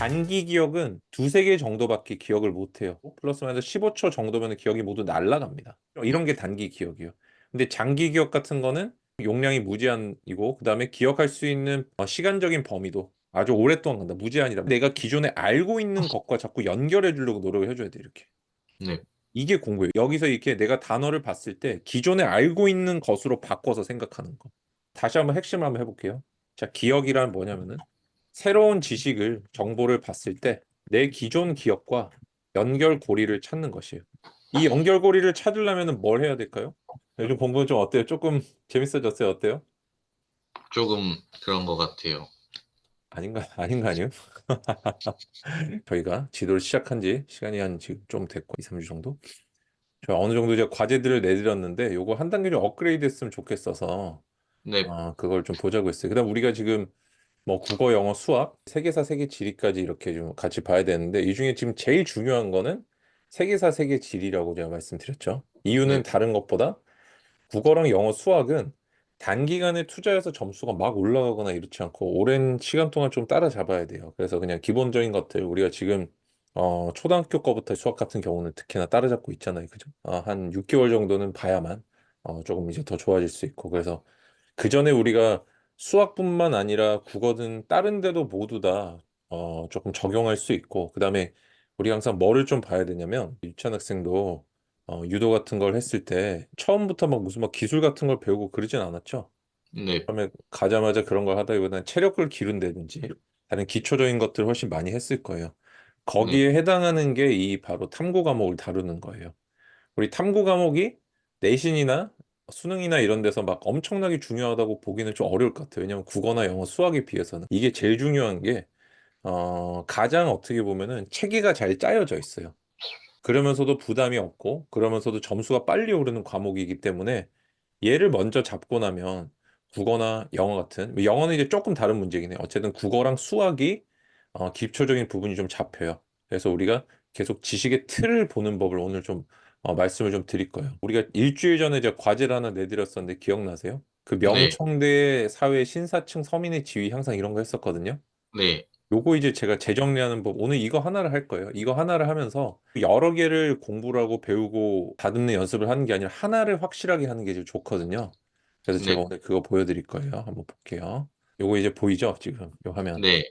단기 기억은 두세 개 정도밖에 기억을 못 해요. 플러스 마이너스 15초 정도면 기억이 모두 날아갑니다. 이런 게 단기 기억이에요. 근데 장기 기억 같은 거는 용량이 무제한이고 그다음에 기억할 수 있는 어, 시간적인 범위도 아주 오랫동안 간다. 무제한이라. 내가 기존에 알고 있는 것과 자꾸 연결해 주려고 노력을 해줘야 돼 이렇게. 네. 이게 공부예요. 여기서 이렇게 내가 단어를 봤을 때 기존에 알고 있는 것으로 바꿔서 생각하는 거. 다시 한번 핵심을 한번 해볼게요. 자, 기억이란 뭐냐면은 새로운 지식을 정보를 봤을 때 내 기존 기억과 연결고리를 찾는 것이에요. 이 연결고리를 찾으려면은 뭘 해야 될까요? 요즘 공부는 좀 어때요? 조금 재밌어졌어요? 어때요? 조금 그런 것 같아요. 아닌가 아닌가 아니요? 저희가 지도를 시작한 지 시간이 한 지금 좀 됐고 2, 3주 정도. 저 어느 정도 이제 과제들을 내드렸는데 요거 한 단계 좀 업그레이드 했으면 좋겠어서 네. 어, 그걸 좀 보자고 했어요. 그다음 우리가 지금 뭐 국어, 영어, 수학, 세계사, 세계 지리까지 이렇게 좀 같이 봐야 되는데 이 중에 지금 제일 중요한 거는 세계사, 세계 지리라고 제가 말씀드렸죠. 이유는 네. 다른 것보다 국어랑 영어, 수학은 단기간에 투자해서 점수가 막 올라가거나 이렇지 않고 오랜 시간 동안 좀 따라잡아야 돼요. 그래서 그냥 기본적인 것들 우리가 지금 어, 초등학교 거부터 수학 같은 경우는 특히나 따라잡고 있잖아요. 그죠? 어, 한 6개월 정도는 봐야만 어, 조금 이제 더 좋아질 수 있고 그래서 그 전에 우리가 수학뿐만 아니라 국어든 다른 데도 모두 다 어, 조금 적용할 수 있고 그다음에 우리 항상 뭐를 좀 봐야 되냐면 유치원 학생도 어, 유도 같은 걸 했을 때 처음부터 막 무슨 막 기술 같은 걸 배우고 그러진 않았죠. 네. 처음에 가자마자 그런 걸 하다기보다는 체력을 기른다든지 다른 기초적인 것들을 훨씬 많이 했을 거예요. 거기에 해당하는 게 이 바로 탐구 과목을 다루는 거예요. 우리 탐구 과목이 내신이나 수능이나 이런 데서 막 엄청나게 중요하다고 보기는 좀 어려울 것 같아요. 왜냐면 국어나 영어, 수학에 비해서는 이게 제일 중요한 게 어, 가장 어떻게 보면은 체계가 잘 짜여져 있어요. 그러면서도 부담이 없고 그러면서도 점수가 빨리 오르는 과목이기 때문에 얘를 먼저 잡고 나면 국어나 영어 같은 뭐 영어는 이제 조금 다른 문제긴 해요. 어쨌든 국어랑 수학이 어, 기초적인 부분이 좀 잡혀요. 그래서 우리가 계속 지식의 틀을 보는 법을 오늘 좀 어, 말씀을 좀 드릴 거예요. 우리가 일주일 전에 제가 과제를 하나 내드렸었는데 기억나세요? 그 명청대 사회 신사층 서민의 지위 향상 이런 거 했었거든요. 네. 요거 이제 제가 재정리하는 법 오늘 이거 하나를 할 거예요. 이거 하나를 하면서 여러 개를 공부를 하고 배우고 다듬는 연습을 하는 게 아니라 하나를 확실하게 하는 게 제일 좋거든요. 그래서 제가 네. 오늘 그거 보여드릴 거예요. 한번 볼게요. 요거 이제 보이죠? 지금 요 화면. 네.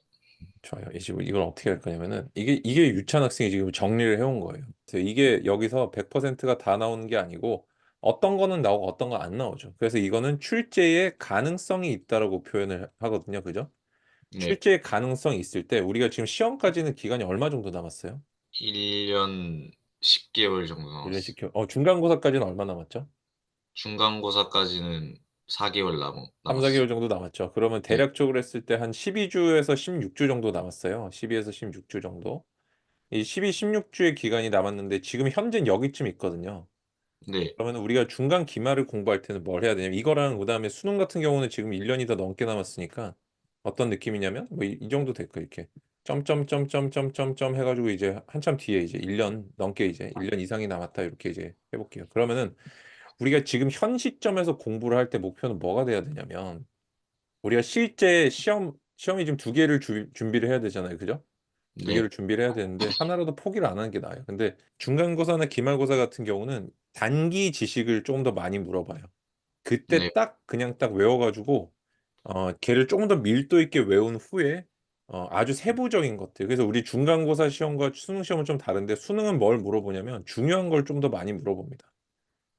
좋아요. 이 지금 이걸 어떻게 할 거냐면은 이게 이게 유치원 학생이 지금 정리를 해온 거예요. 그래서 이게 여기서 100%가 다 나오는 게 아니고 어떤 거는 나오고 어떤 거 안 나오죠. 그래서 이거는 출제의 가능성이 있다라고 표현을 하거든요. 그죠? 네. 출제의 가능성이 있을 때 우리가 지금 시험까지는 기간이 얼마 정도 남았어요? 1년 10개월 정도 1년 남았어요. 10개월. 어, 중간고사까지는 얼마 남았죠? 중간고사까지는 4개월 남 3, 남았어요. 4개월 정도 남았죠. 그러면 네. 대략적으로 했을 때 한 12주에서 16주 정도 남았어요. 12에서 16주 정도. 이 12, 16주의 기간이 남았는데 지금 현재는 여기쯤 있거든요. 네. 그러면 우리가 중간 기말을 공부할 때는 뭘 해야 되냐면 이거랑 그다음에 수능 같은 경우는 지금 1년이 더 넘게 남았으니까 어떤 느낌이냐면 뭐 이 정도 될 거예요. 이렇게 점점점점점점점 해가지고 이제 한참 뒤에 이제 1년 넘게 이제 1년 이상이 남았다 이렇게 이제 해볼게요. 그러면은 우리가 지금 현 시점에서 공부를 할 때 목표는 뭐가 돼야 되냐면 우리가 실제 시험 시험이 지금 두 개를 주- 준비를 해야 되잖아요. 그죠? 두 네. 개를 준비를 해야 되는데 하나라도 포기를 안 하는 게 나아요. 근데 중간고사나 기말고사 같은 경우는 단기 지식을 조금 더 많이 물어봐요. 그때 네. 딱 그냥 딱 외워가지고 어, 걔를 조금 더 밀도 있게 외운 후에 어, 아주 세부적인 것들. 그래서 우리 중간고사 시험과 수능 시험은 좀 다른데 수능은 뭘 물어보냐면 중요한 걸 좀 더 많이 물어봅니다.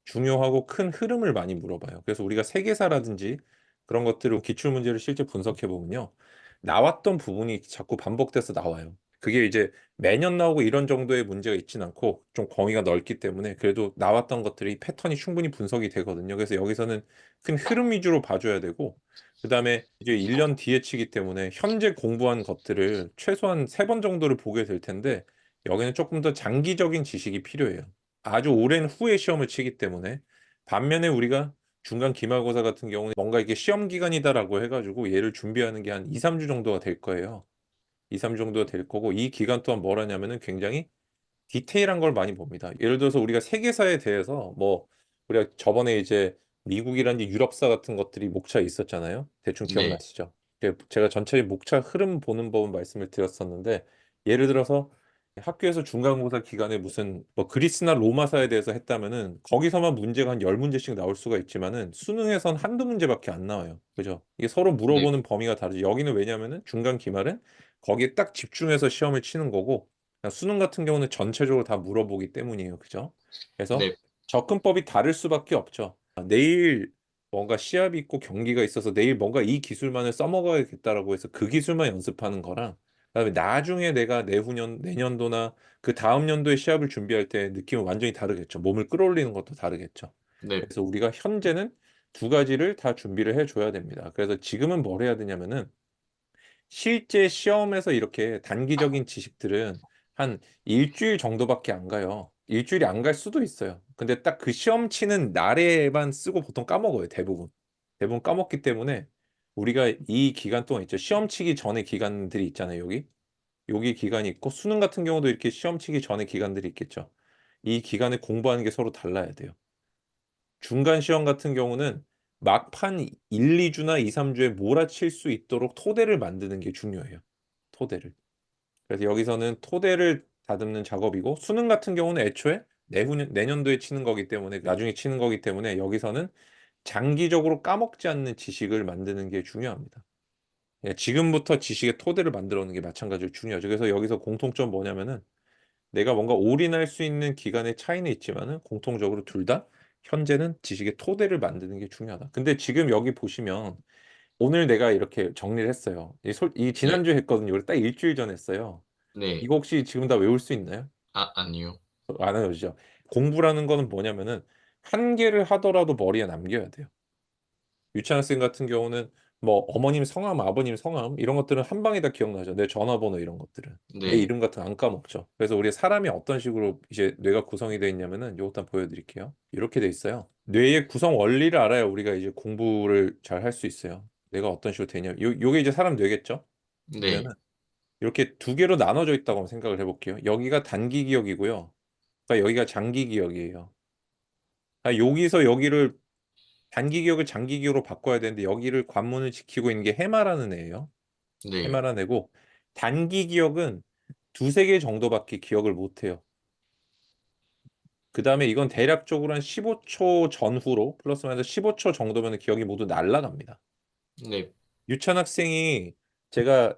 중요하고 큰 흐름을 많이 물어봐요. 그래서 우리가 세계사라든지 그런 것들을 기출 문제를 실제 분석해 보면요. 나왔던 부분이 자꾸 반복돼서 나와요. 그게 이제 매년 나오고 이런 정도의 문제가 있진 않고 좀 범위가 넓기 때문에 그래도 나왔던 것들이 패턴이 충분히 분석이 되거든요. 그래서 여기서는 큰 흐름 위주로 봐줘야 되고 그다음에 이제 1년 뒤에 치기 때문에 현재 공부한 것들을 최소한 세 번 정도를 보게 될 텐데 여기는 조금 더 장기적인 지식이 필요해요. 아주 오랜 후에 시험을 치기 때문에 반면에 우리가 중간 기말고사 같은 경우는 뭔가 이게 시험 기간이다라고 해가지고 얘를 준비하는 게 한 2, 3주 정도가 될 거예요. 2, 3주 정도가 될 거고 이 기간 동안 뭘 하냐면은 굉장히 디테일한 걸 많이 봅니다. 예를 들어서 우리가 세계사에 대해서 뭐 우리가 저번에 이제 미국이라든지 유럽사 같은 것들이 목차에 있었잖아요. 대충 네. 기억나시죠? 그 제가 전체 목차 흐름 보는 법은 말씀을 드렸었는데 예를 들어서 학교에서 중간고사 기간에 무슨 뭐 그리스나 로마사에 대해서 했다면은 거기서만 문제가 한 10문제씩 나올 수가 있지만은 수능에선 한두 문제밖에 안 나와요. 그죠? 이게 서로 네. 물어보는 범위가 다르죠. 여기는 왜냐면은 중간 기말은 거기에 딱 집중해서 시험을 치는 거고 그냥 수능 같은 경우는 전체적으로 다 물어보기 때문이에요. 그죠? 그래서 네. 접근법이 다를 수밖에 없죠. 아, 내일 뭔가 시합이 있고 경기가 있어서 내일 뭔가 이 기술만을 써먹어야겠다라고 해서 그 기술만 연습하는 거랑 그다음에 나중에 내가 내후년 내년도나 그 다음 연도에 시합을 준비할 때 느낌은 완전히 다르겠죠. 몸을 끌어올리는 것도 다르겠죠. 네. 그래서 우리가 현재는 두 가지를 다 준비를 해줘야 됩니다. 그래서 지금은 뭘 해야 되냐면은 실제 시험에서 이렇게 단기적인 지식들은 한 일주일 정도밖에 안 가요. 일주일이 안 갈 수도 있어요. 근데 딱 그 시험 치는 날에만 쓰고 보통 까먹어요, 대부분. 대부분 까먹기 때문에 우리가 이 기간 동안 있죠. 시험 치기 전에 기간들이 있잖아요, 여기. 여기 기간이 있고 수능 같은 경우도 이렇게 시험 치기 전에 기간들이 있겠죠. 이 기간에 공부하는 게 서로 달라야 돼요. 중간 시험 같은 경우는 막판 1, 2주나 2, 3주에 몰아칠 수 있도록 토대를 만드는 게 중요해요. 토대를. 그래서 여기서는 토대를 다듬는 작업이고 수능 같은 경우는 애초에 내후년 내년도에 치는 거기 때문에 나중에 치는 거기 때문에 여기서는 장기적으로 까먹지 않는 지식을 만드는 게 중요합니다. 예, 지금부터 지식의 토대를 만들어 놓는 게 마찬가지로 중요하죠. 그래서 여기서 공통점 뭐냐면은 내가 뭔가 올인할 수 있는 기간의 차이는 있지만은 공통적으로 둘 다 현재는 지식의 토대를 만드는 게 중요하다. 근데 지금 여기 보시면 오늘 내가 이렇게 정리를 했어요. 이, 솔, 이 지난주에 했거든요. 우리 딱 일주일 전에 했어요. 네. 이거 혹시 지금 다 외울 수 있나요? 아, 아니요. 안 외우시죠? 공부라는 거는 뭐냐면은 한 개를 하더라도 머리에 남겨야 돼요. 유치원생 같은 경우는 뭐 어머님 성함, 아버님 성함 이런 것들은 한 방에 다 기억나죠. 내 전화번호 이런 것들은. 내 네. 이름 같은 거안 까먹죠. 그래서 우리 사람이 어떤 식으로 이제 뇌가 구성이 되어 있냐면은 요것도 한번 보여드릴게요. 이렇게 돼 있어요. 뇌의 구성 원리를 알아야 우리가 이제 공부를 잘 할 수 있어요. 뇌가 어떤 식으로 되냐. 요, 요게 이제 사람 뇌겠죠? 네. 그러면은 이렇게 두 개로 나눠져 있다고 한번 생각을 해볼게요. 여기가 단기 기억이고요. 그러니까 여기가 장기 기억이에요. 아, 여기서 여기를 단기 기억을 장기 기억으로 바꿔야 되는데 여기를 관문을 지키고 있는 게 해마라는 애예요. 네. 해마라는 애고 단기 기억은 두세 개 정도밖에 기억을 못 해요. 그 다음에 이건 대략적으로 한 15초 전후로 플러스 마이너스 15초 정도면 기억이 모두 날라갑니다. 네. 유치원 학생이 제가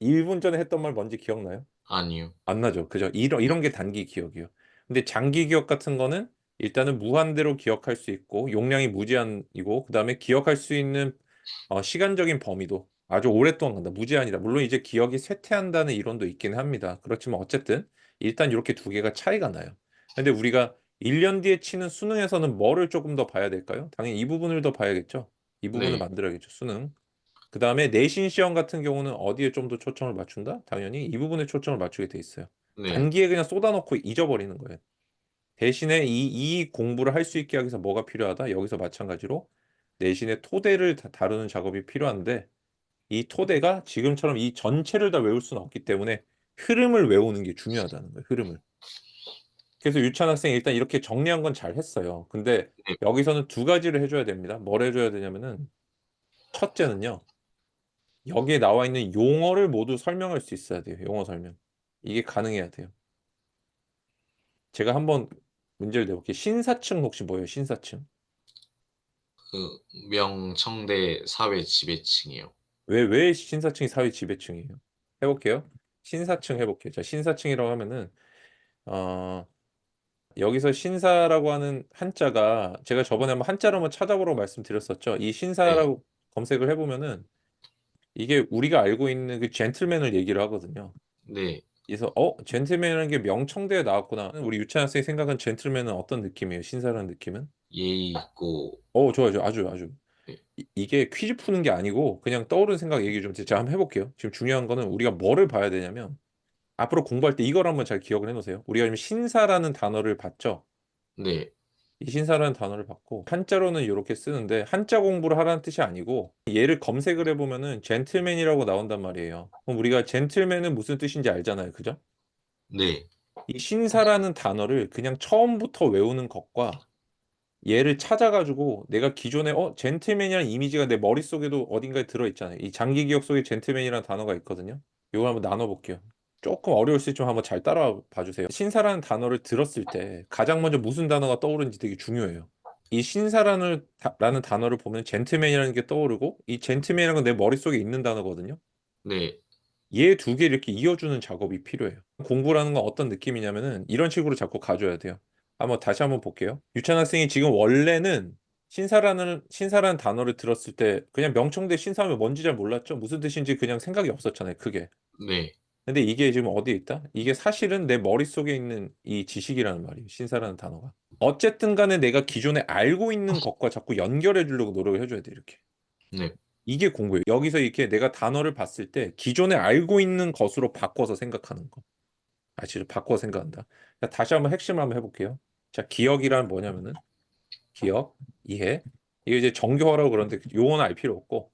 1분 전에 했던 말 뭔지 기억나요? 아니요. 안 나죠. 그죠? 이런, 이런 게 단기 기억이에요. 근데 장기 기억 같은 거는 일단은 무한대로 기억할 수 있고 용량이 무제한이고 그다음에 기억할 수 있는 어, 시간적인 범위도 아주 오랫동안 간다. 무제한이다. 물론 이제 기억이 쇠퇴한다는 이론도 있긴 합니다. 그렇지만 어쨌든 일단 이렇게 두 개가 차이가 나요. 근데 우리가 1년 뒤에 치는 수능에서는 뭐를 조금 더 봐야 될까요? 당연히 이 부분을 더 봐야겠죠. 이 부분을 네. 만들어야겠죠. 수능. 그 다음에 내신 시험 같은 경우는 어디에 좀 더 초점을 맞춘다? 당연히 이 부분에 초점을 맞추게 돼 있어요. 네. 단기에 그냥 쏟아놓고 잊어버리는 거예요. 대신에 이, 이 공부를 할 수 있게 하기 위해서 뭐가 필요하다? 여기서 마찬가지로 내신의 토대를 다- 다루는 작업이 필요한데 이 토대가 지금처럼 이 전체를 다 외울 수는 없기 때문에 흐름을 외우는 게 중요하다는 거예요. 흐름을. 그래서 유치원 학생이 일단 이렇게 정리한 건 잘 했어요. 근데 네. 여기서는 두 가지를 해줘야 됩니다. 뭘 해줘야 되냐면은 첫째는요. 여기에 나와 있는 용어를 모두 설명할 수 있어야 돼요. 용어 설명. 이게 가능해야 돼요. 제가 한번 문제를 내볼게요. 신사층 혹시 뭐예요? 신사층. 그 명청대 사회 지배층이요. 왜, 왜 신사층이 사회 지배층이에요? 해볼게요. 신사층 해볼게요. 자, 신사층이라고 하면은, 어, 여기서 신사라고 하는 한자가 제가 저번에 한번 한자로 한번 찾아보라고 말씀드렸었죠. 이 신사라고 검색을 해보면은 이게 우리가 알고 있는 그 젠틀맨을 얘기를 하거든요. 네. 그래서 어 젠틀맨이라는 게 명청대에 나왔구나. 우리 유치원 학생이 생각한 젠틀맨은 어떤 느낌이에요? 신사라는 느낌은? 예의 있고 어 좋아요, 좋아요. 아주 아주. 네. 이, 이게 퀴즈 푸는 게 아니고 그냥 떠오르는 생각 얘기 좀 제가 한번 해볼게요. 지금 중요한 거는 우리가 뭐를 봐야 되냐면 앞으로 공부할 때 이걸 한번 잘 기억을 해놓으세요. 우리가 지금 신사라는 단어를 봤죠. 네. 이 신사라는 단어를 봤고 한자로는 이렇게 쓰는데 한자 공부를 하라는 뜻이 아니고 얘를 검색을 해보면은 젠틀맨이라고 나온단 말이에요. 그럼 우리가 젠틀맨은 무슨 뜻인지 알잖아요, 그죠? 네. 이 신사라는 단어를 그냥 처음부터 외우는 것과 얘를 찾아가지고 내가 기존에 어 젠틀맨이라는 이미지가 내 머릿속에도 어딘가에 들어있잖아요. 이 장기 기억 속에 젠틀맨이라는 단어가 있거든요. 이걸 한번 나눠볼게요. 조금 어려울 수 있지만 한번 잘 따라와 봐주세요. 신사라는 단어를 들었을 때 가장 먼저 무슨 단어가 떠오르는지 되게 중요해요. 이 신사라는 다- 라는 단어를 보면 젠틀맨이라는 게 떠오르고 이 젠틀맨이라는 건 내 머릿속에 있는 단어거든요. 네. 얘 두 개 이렇게 이어주는 작업이 필요해요. 공부라는 건 어떤 느낌이냐면은 이런 식으로 자꾸 가져야 돼요. 한번 다시 한번 볼게요. 유찬 학생이 지금 원래는 신사라는 신사라는 단어를 들었을 때 그냥 명청대 신사하면 뭔지 잘 몰랐죠. 무슨 뜻인지 그냥 생각이 없었잖아요. 크게. 네. 근데 이게 지금 어디에 있다? 이게 사실은 내 머릿속에 있는 이 지식이라는 말이에요. 신사라는 단어가. 어쨌든 간에 내가 기존에 알고 있는 것과 자꾸 연결해 주려고 노력을 해줘야 돼, 이렇게. 네. 이게 공부예요. 여기서 이렇게 내가 단어를 봤을 때 기존에 알고 있는 것으로 바꿔서 생각하는 거. 아시죠? 바꿔 생각한다. 자, 다시 한번 핵심을 한번 해볼게요. 자, 기억이란 뭐냐면은 기억, 이해. 이게 이제 정교화라고 그러는데 용어는 알 필요 없고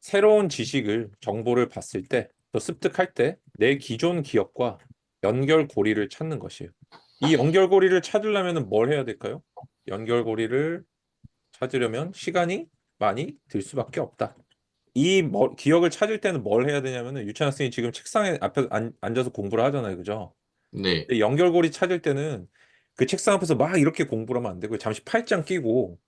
새로운 지식을 정보를 봤을 때또 습득할 때 내 기존 기억과 연결고리를 찾는 것이에요. 이 연결고리를 찾으려면 뭘 해야 될까요? 연결고리를 찾으려면 시간이 많이 들 수밖에 없다. 이 뭐- 기억을 찾을 때는 뭘 해야 되냐면은 유찬 학생이 지금 책상에 앞에 앉, 앉아서 공부를 하잖아요. 그죠? 네. 연결고리 찾을 때는 그 책상 앞에서 막 이렇게 공부를 하면 안 되고 잠시 팔짱 끼고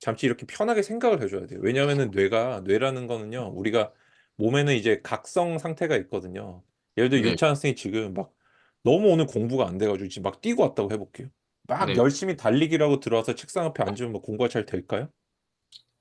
잠시 이렇게 편하게 생각을 해줘야 돼요. 왜냐하면은 뇌가 뇌라는 거는요 우리가 몸에는 이제 각성 상태가 있거든요. 예를 들어 네. 유찬 학생이 지금 막 너무 오늘 공부가 안 돼가지고 지금 막 뛰고 왔다고 해볼게요. 막 네. 열심히 달리기라고 들어와서 책상 앞에 앉으면 뭐 공부가 잘 될까요?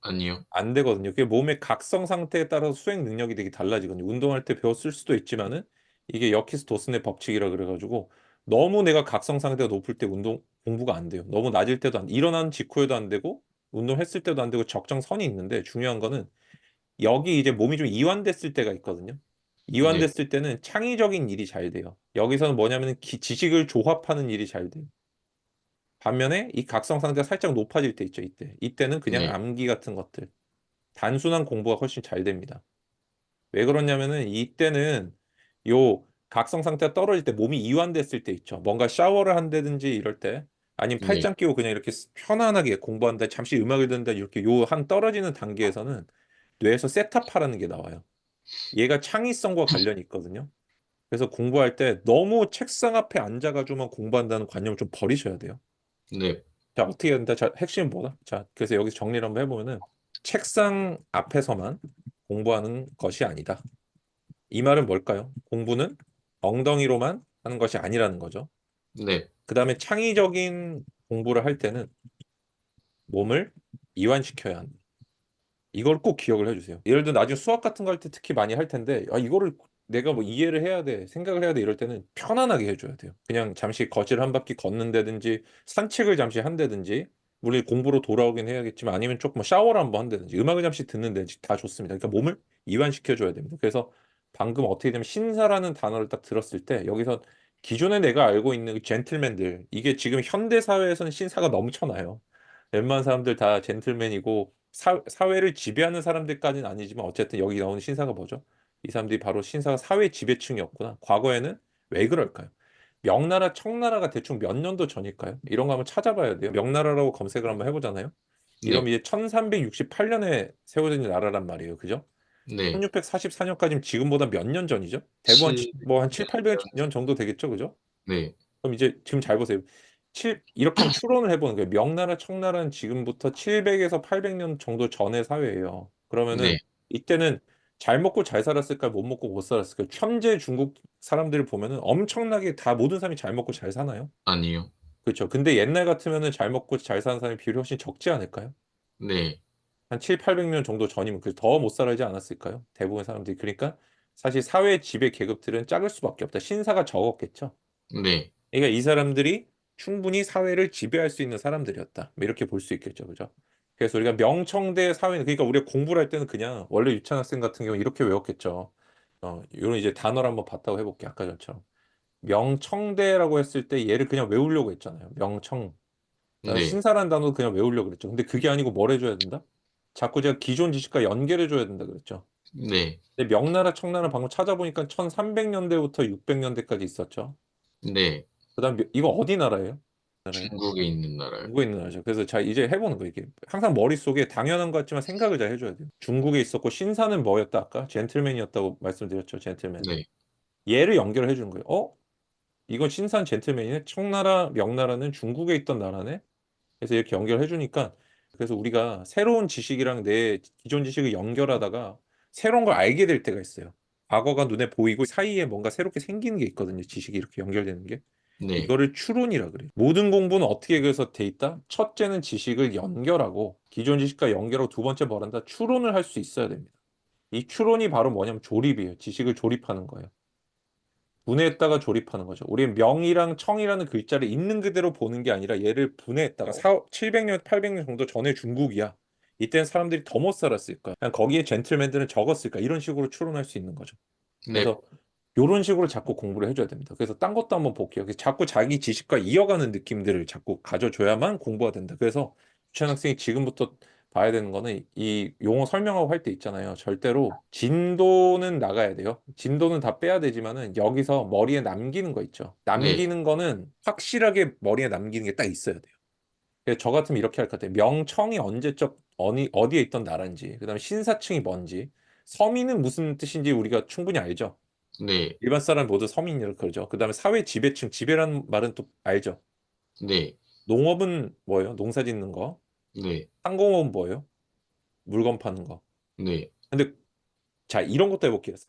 아니요. 안 되거든요. 그게 몸의 각성 상태에 따라서 수행 능력이 되게 달라지거든요. 운동할 때 배웠을 수도 있지만은 이게 여키스 도슨의 법칙이라 그래가지고 너무 내가 각성 상태가 높을 때 운동 공부가 안 돼요. 너무 낮을 때도 안 일어난 직후에도 안 되고 운동했을 때도 안 되고 적정선이 있는데 중요한 거는 여기 이제 몸이 좀 이완됐을 때가 있거든요. 이완됐을 때는 창의적인 일이 잘 돼요. 여기서는 뭐냐면은 기- 지식을 조합하는 일이 잘 돼요. 반면에 이 각성 상태가 살짝 높아질 때 있죠, 이때. 이때는 그냥 네. 암기 같은 것들. 단순한 공부가 훨씬 잘 됩니다. 왜 그러냐면은 이때는 요 각성 상태가 떨어질 때 몸이 이완됐을 때 있죠. 뭔가 샤워를 한다든지 이럴 때 아니면 네. 팔짱 끼고 그냥 이렇게 편안하게 공부한다, 잠시 음악을 듣는다 이렇게 요 한 떨어지는 단계에서는 뇌에서 세타파라는 게 나와요. 얘가 창의성과 관련이 있거든요. 그래서 공부할 때 너무 책상 앞에 앉아가지고만 공부한다는 관념을 좀 버리셔야 돼요. 네. 자, 어떻게 해야 된다? 자, 핵심은 뭐다? 자, 그래서 여기서 정리를 한번 해보면은 책상 앞에서만 공부하는 것이 아니다. 이 말은 뭘까요? 공부는 엉덩이로만 하는 것이 아니라는 거죠. 네. 그 다음에 창의적인 공부를 할 때는 몸을 이완시켜야 한다. 이걸 꼭 기억을 해주세요. 예를 들어 나중에 수학 같은 거 할 때 특히 많이 할 텐데 아, 이거를 내가 뭐 이해를 해야 돼, 생각을 해야 돼 이럴 때는 편안하게 해줘야 돼요. 그냥 잠시 거실 한 바퀴 걷는다든지 산책을 잠시 한다든지 물론 공부로 돌아오긴 해야겠지만 아니면 조금 뭐 샤워를 한번 한다든지 음악을 잠시 듣는다든지 다 좋습니다. 그러니까 몸을 이완시켜줘야 됩니다. 그래서 방금 어떻게 되면 신사라는 단어를 딱 들었을 때 여기서 기존에 내가 알고 있는 그 젠틀맨들 이게 지금 현대 사회에서는 신사가 넘쳐나요. 웬만한 사람들 다 젠틀맨이고 사, 사회를 지배하는 사람들까지는 아니지만 어쨌든 여기 나오는 신사가 뭐죠? 이 사람들이 바로 신사가 사회 지배층이었구나. 과거에는 왜 그럴까요? 명나라, 청나라가 대충 몇 년도 전일까요? 이런 거 한번 찾아봐야 돼요. 명나라라고 검색을 한번 해보잖아요. 이러면 네. 이제 1368년에 세워진 나라란 말이에요. 그죠? 네. 1644년까지면 지금보다 몇 년 전이죠? 대부분 칠- 뭐한 7, 800년 정도 되겠죠? 그죠? 네. 그럼 이제 지금 잘 보세요. 7, 이렇게 한번 추론을 해보는 거예요. 명나라, 청나라는 지금부터 700에서 800년 정도 전의 사회예요. 그러면은 네. 이때는 잘 먹고 잘 살았을까요? 못 먹고 못 살았을까요? 현재 중국 사람들을 보면은 엄청나게 다 모든 사람이 잘 먹고 잘 사나요? 아니요. 그렇죠. 근데 옛날 같으면은 잘 먹고 잘 사는 사람이 비율이 훨씬 적지 않을까요? 네. 한 7, 800년 정도 전이면 그더못 살아지 않았을까요? 대부분 사람들이. 그러니까 사실 사회 지배 계급들은 작을 수밖에 없다. 신사가 적었겠죠. 네. 그러니까 이 사람들이 충분히 사회를 지배할 수 있는 사람들이었다. 뭐 이렇게 볼 수 있겠죠. 그죠? 그래서 우리가 명청대 사회는 그러니까 우리가 공부를 할 때는 그냥 원래 유치원 학생 같은 경우 이렇게 외웠겠죠. 어, 이런 이제 단어를 한번 봤다고 해볼게요. 아까 전처럼. 명청대라고 했을 때 얘를 그냥 외우려고 했잖아요. 명청. 네. 신사라는 단어도 그냥 외우려고 그랬죠. 근데 그게 아니고 뭘 해줘야 된다? 자꾸 제가 기존 지식과 연결해줘야 된다 그랬죠. 네. 근데 명나라, 청나라 방금 찾아보니까 1300년대부터 600년대까지 있었죠. 네. 그다음 이거 어디 나라예요? 나라예요? 중국에 있는 나라요. 중국에 있는 나라죠. 그래서 자 이제 해보는 거예요. 이게 항상 머릿속에 당연한 것 같지만 생각을 잘 해줘야 돼요. 중국에 있었고 신사는 뭐였다 아까? 젠틀맨이었다고 말씀드렸죠. 젠틀맨. 네. 얘를 연결해 주는 거예요. 어? 이건 신산 젠틀맨이네. 청나라, 명나라는 중국에 있던 나라네. 그래서 이렇게 연결해 주니까 그래서 우리가 새로운 지식이랑 내 기존 지식을 연결하다가 새로운 걸 알게 될 때가 있어요. 과거가 눈에 보이고 사이에 뭔가 새롭게 생기는 게 있거든요. 지식이 이렇게 연결되는 게. 네. 이거를 추론이라 그래요. 모든 공부는 어떻게 그래서 돼 있다? 첫째는 지식을 연결하고 기존 지식과 연결하고 두 번째 뭘 한다? 추론을 할 수 있어야 됩니다. 이 추론이 바로 뭐냐면 조립이에요. 지식을 조립하는 거예요. 분해했다가 조립하는 거죠. 우리는 명이랑 청이라는 글자를 있는 그대로 보는 게 아니라 얘를 분해했다가 4, 700년, 800년 정도 전에 중국이야. 이때는 사람들이 더 못 살았을 거야. 그냥 거기에 젠틀맨들은 적었을까? 이런 식으로 추론할 수 있는 거죠. 네. 그래서 요런 식으로 자꾸 공부를 해줘야 됩니다. 그래서 딴 것도 한번 볼게요. 자꾸 자기 지식과 이어가는 느낌들을 자꾸 가져줘야만 공부가 된다. 그래서 유치원 학생이 지금부터 봐야 되는 거는 이 용어 설명하고 할 때 있잖아요. 절대로 진도는 나가야 돼요. 진도는 다 빼야 되지만은 여기서 머리에 남기는 거 있죠. 남기는 거는 확실하게 머리에 남기는 게 딱 있어야 돼요. 그래서 저 같으면 이렇게 할 것 같아요. 명청이 언제적 어디 어디에 있던 나라인지, 그 다음에 신사층이 뭔지, 서민은 무슨 뜻인지 우리가 충분히 알죠. 네. 일반 사람 모두 서민이라고 그러죠. 그다음에 사회 지배층, 지배라는 말은 또 알죠. 네. 농업은 뭐예요? 농사 짓는 거. 네. 상공업은 뭐예요? 물건 파는 거. 네. 근데 자, 이런 것도 해볼게요.